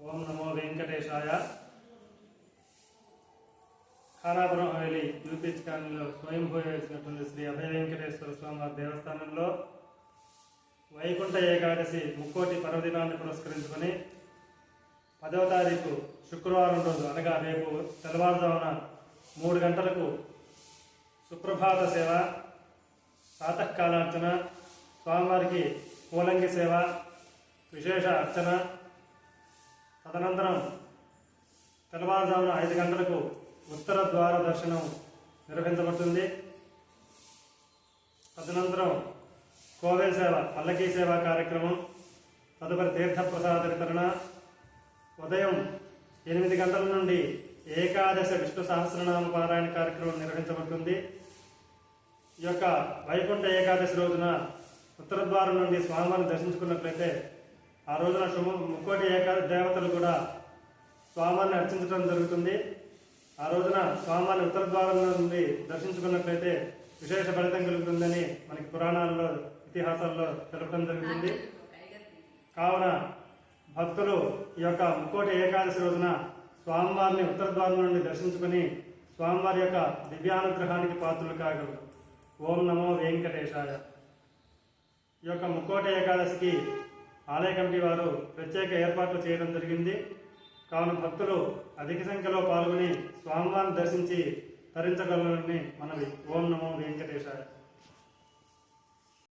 ఓం నమో వెంకటేశాయ. Khanapuram Haveli UP కాలనీలో స్వయంభూ వేసినటువంటి శ్రీ అభయ వెంకటేశ్వర స్వామి దేవస్థానంలో వైకుంఠ ఏకాదశి ముక్కోటి పర్వదినాన్ని పురస్కరించుకొని పదవ తారీఖు శుక్రవారం రోజు అనగా రేపు తెల్లవారుజామున మూడు గంటలకు సుప్రభాత సేవ ప్రాతకాలార్చన స్వామివారికి పూలంగి సేవ విశేష అర్చన తదనంతరం తెల్లవారుజామున ఐదు గంటలకు ఉత్తర ద్వార దర్శనం నిర్వహించబడుతుంది. తదనంతరం కోవెల్ సేవ పల్లకీ సేవ కార్యక్రమం తదుపరి తీర్థప్రసాద వితరణ. ఉదయం ఎనిమిది గంటల నుండి ఏకాదశ విష్ణు సహస్రనామ పారాయణ కార్యక్రమం నిర్వహించబడుతుంది. ఈ యొక్క వైకుంఠ ఏకాదశి రోజున ఉత్తర ద్వారం నుండి స్వామివారిని దర్శించుకున్నట్లయితే ఆ రోజున శుభ ముక్కోటి ఏకా దేవతలు కూడా స్వామాన్ని అర్చించడం జరుగుతుంది. ఆ రోజున స్వామాన్ని ఉత్తర ద్వారం నుండి దర్శించుకున్నట్లయితే విశేష ఫలితం కలుగుతుందని మనకి పురాణాల్లో ఇతిహాసాల్లో తెలపడం జరుగుతుంది. కావున భక్తులు ఈ యొక్క ముక్కోటి ఏకాదశి రోజున స్వామివారిని ఉత్తర ద్వారం నుండి దర్శించుకుని స్వామివారి యొక్క దివ్యానుగ్రహానికి పాత్రలు కాగలరు. ఓం నమో వెంకటేశాయ. ఈ యొక్క ముక్కోటి ఏకాదశికి ఆలయ కమిటీ వారు ప్రత్యేక ఏర్పాట్లు చేయడం జరిగింది. కావున భక్తులు అధిక సంఖ్యలో పాల్గొని స్వామివారిని దర్శించి తరించగలరని మనవి. ఓం నమో వెంకటేశాయ.